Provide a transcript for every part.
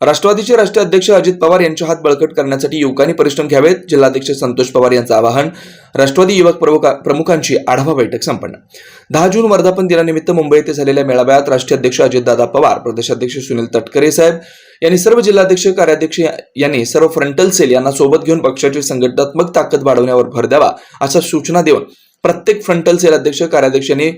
राष्ट्रवादीचे राष्ट्रीय अध्यक्ष अजित पवार यांचे हात बळकट करण्यासाठी युवकांनी परिश्रम घ्यावेत. जिल्हाध्यक्ष संतोष पवार यांचं आवाहन राष्ट्रवादी युवक प्रमुखांची आढावा बैठक संपन्न. दहा जून वर्धापन दिनानिमित्त मुंबई येथे झालेल्या मेळाव्यात राष्ट्रीय अध्यक्ष अजितदादा पवार प्रदेशाध्यक्ष सुनील तटकरे साहेब यांनी सर्व जिल्हाध्यक्ष कार्याध्यक्ष यांनी सर्व फ्रंटल सेल यांना सोबत घेऊन पक्षाची संघटनात्मक ताकद वाढवण्यावर भर द्यावा अशा सूचना देऊन प्रत्येक फ्रंटल सेल अध्यक्ष कार्याध्यक्षांनी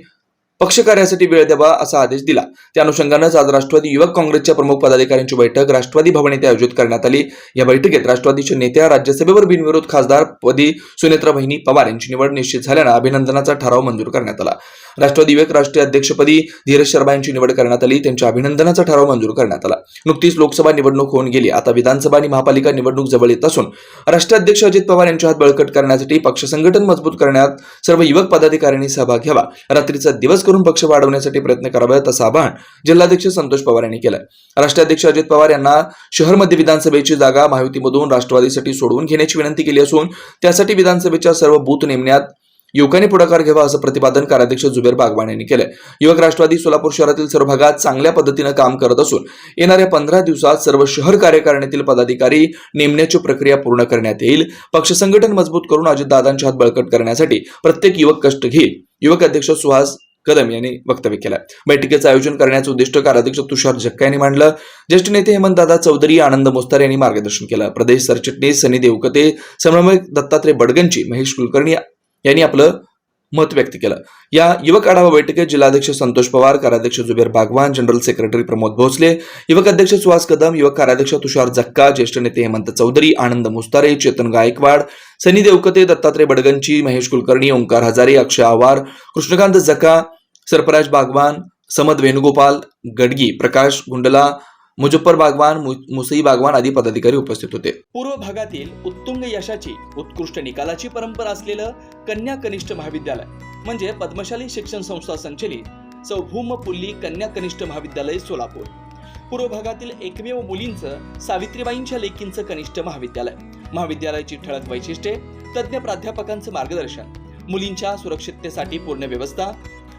पक्षकार्यासाठी वेळ द्यावा असा आदेश दिला. त्या अनुषंगानंच आज राष्ट्रवादी युवक काँग्रेसच्या प्रमुख पदाधिकाऱ्यांची बैठक राष्ट्रवादी भवन येथे आयोजित करण्यात आली. या बैठकीत राष्ट्रवादीच्या नेत्या राज्यसभेवर बिनविरोध खासदार पदी सुनेत्रा बहिणी पवार यांची निवड निश्चित झाल्यानं अभिनंदनाचा ठराव मंजूर करण्यात आला. राष्ट्रवादी युवक राष्ट्रीय अध्यक्षपदी धीरज शर्मा यांची निवड करण्यात आली. त्यांच्या अभिनंदनाचा ठराव मंजूर करण्यात आला. नुकतीच लोकसभा निवडणूक होऊन गेली. आता विधानसभा आणि महापालिका निवडणूक जवळ येत असून राष्ट्रीय अध्यक्ष अजित पवार यांच्या हात बळकट करण्यासाठी पक्ष संघटन मजबूत करण्यात सर्व युवक पदाधिकाऱ्यांनी सहभाग घ्यावा. रात्रीचा दिवस करून पक्ष वाढवण्यासाठी प्रयत्न करावेत असं आवाहन जिल्हाध्यक्ष संतोष पवार यांनी केलं राष्ट्राध्यक्ष अजित पवार यांना शहर मध्य विधानसभेची जागा महायुतीमधून राष्ट्रवादीसाठी सोडवून घेण्याची विनंती केली असून त्यासाठी विधानसभेच्या सर्व बूथ नेमण्यात युवकांनी पुढाकार घ्यावा असं प्रतिपादन कार्याध्यक्ष जुबेर बागवान यांनी केलं युवक राष्ट्रवादी सोलापूर शहरातील सर्व भागात चांगल्या पद्धतीनं काम करत असून येणाऱ्या पंधरा दिवसात सर्व शहर कार्यकारिणीतील पदाधिकारी नेमण्याची प्रक्रिया पूर्ण करण्यात येईल. पक्ष संघटन मजबूत करून अजितदादांच्या हात बळकट करण्यासाठी प्रत्येक युवक कष्ट घेईल. युवक अध्यक्ष सुहास कदम यांनी वक्तव्य केलं. बैठकीचं आयोजन करण्याचं उद्दिष्ट कार्याध्यक्ष तुषार झक्का यांनी मांडलं. ज्येष्ठ नेते हेमंतदादा चौधरी आनंद मोस्तार यांनी मार्गदर्शन केलं. प्रदेश सरचिटणीस सनी देवकते समन्वयक दत्तात्रय बडगंची महेश कुलकर्णी यांनी आपलं मत व्यक्त केलं. या युवक आढावा बैठकीत जिल्हाध्यक्ष संतोष पवार कार्याध्यक्ष जुबेर बागवान जनरल सेक्रेटरी प्रमोद भोसले युवक अध्यक्ष सुहास कदम युवक कार्याध्यक्ष तुषार जक्का ज्येष्ठ नेते हेमंत चौधरी आनंद मुस्तारे चेतन गायकवाड सनी देवकते दत्तात्रय बडगंची महेश कुलकर्णी ओंकार हजारे अक्षय आवार कृष्णकांत जका सरपराज बागवान समद वेणुगोपाल गडगी प्रकाश गुंडला मुजफ्फर बागवान मु- मुसई बागवान आदी पदाधिकारी उपस्थित होते. पूर्व भागातील उत्तुंग यशाची उत्कृष्ट निकालाची परंपरा असलेलं कन्या कनिष्ठ महाविद्यालय म्हणजे पद्मशाली शिक्षण संस्था संचलित सौभूम पुल्ली कन्या कनिष्ठ महाविद्यालय सोलापूर. पूर्व भागातील एकमेव मुलींचं सावित्रीबाईंच्या लेकींचं कनिष्ठ महाविद्यालय. महाविद्यालयाची ठळक वैशिष्ट्ये तज्ज्ञ प्राध्यापकांचं मार्गदर्शन मुलींच्या सुरक्षिततेसाठी पूर्ण व्यवस्था